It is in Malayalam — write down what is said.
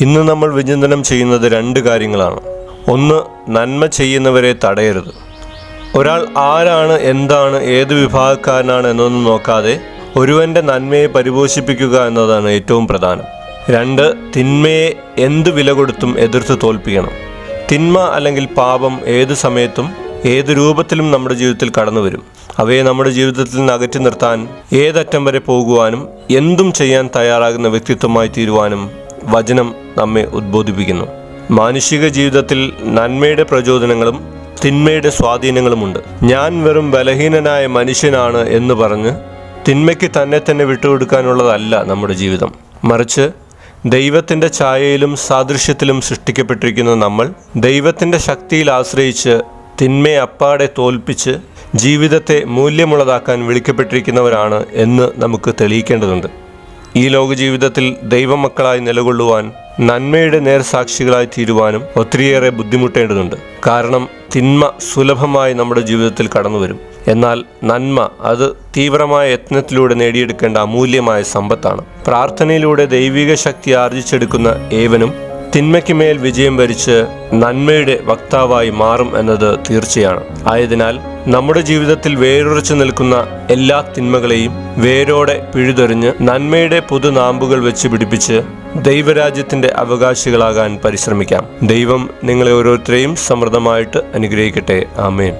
ഇന്ന് നമ്മൾ വിചിന്തനം ചെയ്യുന്നത് രണ്ട് കാര്യങ്ങളാണ്. ഒന്ന് നന്മ ചെയ്യുന്നവരെ തടയരുത്. ഒരാൾ ആരാണ് എന്താണ് ഏത് വിഭാഗക്കാരനാണ് എന്നൊന്നും നോക്കാതെ ഒരുവന്റെ നന്മയെ പരിപോഷിപ്പിക്കുക എന്നതാണ് ഏറ്റവും പ്രധാനം. രണ്ട് തിന്മയെ എന്ത് വില കൊടുത്തും എതിർത്ത് തോൽപ്പിക്കണം. തിന്മ അല്ലെങ്കിൽ പാപം ഏത് സമയത്തും ഏത് രൂപത്തിലും നമ്മുടെ ജീവിതത്തിൽ കടന്നു വരും. അവയെ നമ്മുടെ ജീവിതത്തിൽ നിന്ന് അകറ്റി നിർത്താൻ ഏതറ്റം വരെ പോകുവാനും എന്തും ചെയ്യാൻ തയ്യാറാകുന്ന വ്യക്തിത്വമായി തീരുവാനും വചനം നമ്മെ ഉദ്ബോധിപ്പിക്കുന്നു. മാനുഷിക ജീവിതത്തിൽ നന്മയുടെ പ്രചോദനങ്ങളും തിന്മയുടെ സ്വാധീനങ്ങളുമുണ്ട്. ഞാൻ വെറും ബലഹീനനായ മനുഷ്യനാണ് എന്ന് പറഞ്ഞ് തിന്മയ്ക്ക് തന്നെ തന്നെ വിട്ടുകൊടുക്കാനുള്ളതല്ല നമ്മുടെ ജീവിതം. മറിച്ച് ദൈവത്തിന്റെ ഛായയിലും സാദൃശ്യത്തിലും സൃഷ്ടിക്കപ്പെട്ടിരിക്കുന്ന നമ്മൾ ദൈവത്തിന്റെ ശക്തിയിൽ ആശ്രയിച്ച് തിന്മയെ അപ്പാടെ തോൽപ്പിച്ച് ജീവിതത്തെ മൂല്യമുള്ളതാക്കാൻ വിളിക്കപ്പെട്ടിരിക്കുന്നവരാണ് എന്ന് നമുക്ക് തെളിയിക്കേണ്ടതുണ്ട്. ഈ ലോക ജീവിതത്തിൽ ദൈവമക്കളായി നിലകൊള്ളുവാൻ നന്മയുടെ നേർസാക്ഷികളായി തീരുവാനും ഒത്തിരിയേറെ ബുദ്ധിമുട്ടേണ്ടതുണ്ട്. കാരണം തിന്മ സുലഭമായി നമ്മുടെ ജീവിതത്തിൽ കടന്നു വരും എന്നാൽ നന്മ അത് തീവ്രമായ യത്നത്തിലൂടെ നേടിയെടുക്കേണ്ട അമൂല്യമായ സമ്പത്താണ്. പ്രാർത്ഥനയിലൂടെ ദൈവിക ശക്തി ആർജിച്ചെടുക്കുന്ന ഏവനും തിന്മയ്ക്ക് മേൽ വിജയം വരിച്ച് നന്മയുടെ വക്താവായി മാറും എന്നത് തീർച്ചയാണ്. ആയതിനാൽ നമ്മുടെ ജീവിതത്തിൽ വേരുറച്ചു നിൽക്കുന്ന എല്ലാ തിന്മകളെയും വേരോടെ പിഴുതെറിഞ്ഞ് നന്മയുടെ പുതുനാമ്പുകൾ വെച്ച് പിടിപ്പിച്ച് ദൈവരാജ്യത്തിന്റെ അവകാശികളാകാൻ പരിശ്രമിക്കാം. ദൈവം നിങ്ങളെ ഓരോരുത്തരെയും സമൃദ്ധമായിട്ട് അനുഗ്രഹിക്കട്ടെ. ആമേൻ.